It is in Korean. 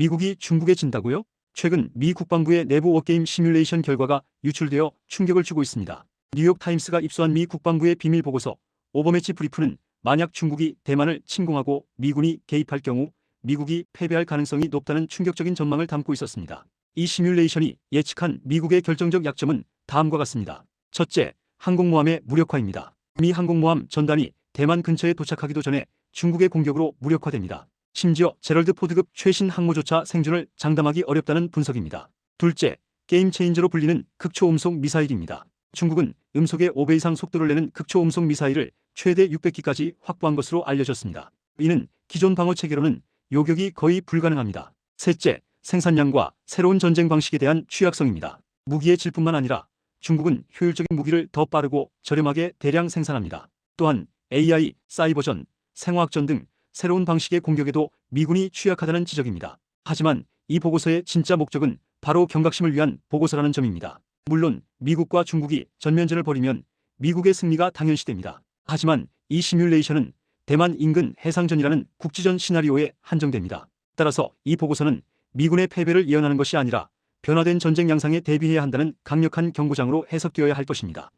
미국이 중국에 진다고요? 최근 미 국방부의 내부 워게임 시뮬레이션 결과가 유출되어 충격을 주고 있습니다. 뉴욕타임스가 입수한 미 국방부의 비밀 보고서 오버매치 브리프는 만약 중국이 대만을 침공하고 미군이 개입할 경우 미국이 패배할 가능성이 높다는 충격적인 전망을 담고 있었습니다. 이 시뮬레이션이 예측한 미국의 결정적 약점은 다음과 같습니다. 첫째, 항공모함의 무력화입니다. 미 항공모함 전단이 대만 근처에 도착하기도 전에 중국의 공격으로 무력화됩니다. 심지어 제럴드 포드급 최신 항모조차 생존을 장담하기 어렵다는 분석입니다. 둘째, 게임 체인저로 불리는 극초음속 미사일입니다. 중국은 음속의 5배 이상 속도를 내는 극초음속 미사일을 최대 600기까지 확보한 것으로 알려졌습니다. 이는 기존 방어 체계로는 요격이 거의 불가능합니다. 셋째, 생산량과 새로운 전쟁 방식에 대한 취약성입니다. 무기의 질뿐만 아니라 중국은 효율적인 무기를 더 빠르고 저렴하게 대량 생산합니다. 또한 AI, 사이버전, 생화학전 등 새로운 방식의 공격에도 미군이 취약하다는 지적입니다. 하지만 이 보고서의 진짜 목적은 바로 경각심을 위한 보고서라는 점입니다. 물론 미국과 중국이 전면전을 벌이면 미국의 승리가 당연시됩니다. 하지만 이 시뮬레이션은 대만 인근 해상전이라는 국지전 시나리오에 한정됩니다. 따라서 이 보고서는 미군의 패배를 예언하는 것이 아니라 변화된 전쟁 양상에 대비해야 한다는 강력한 경고장으로 해석되어야 할 것입니다.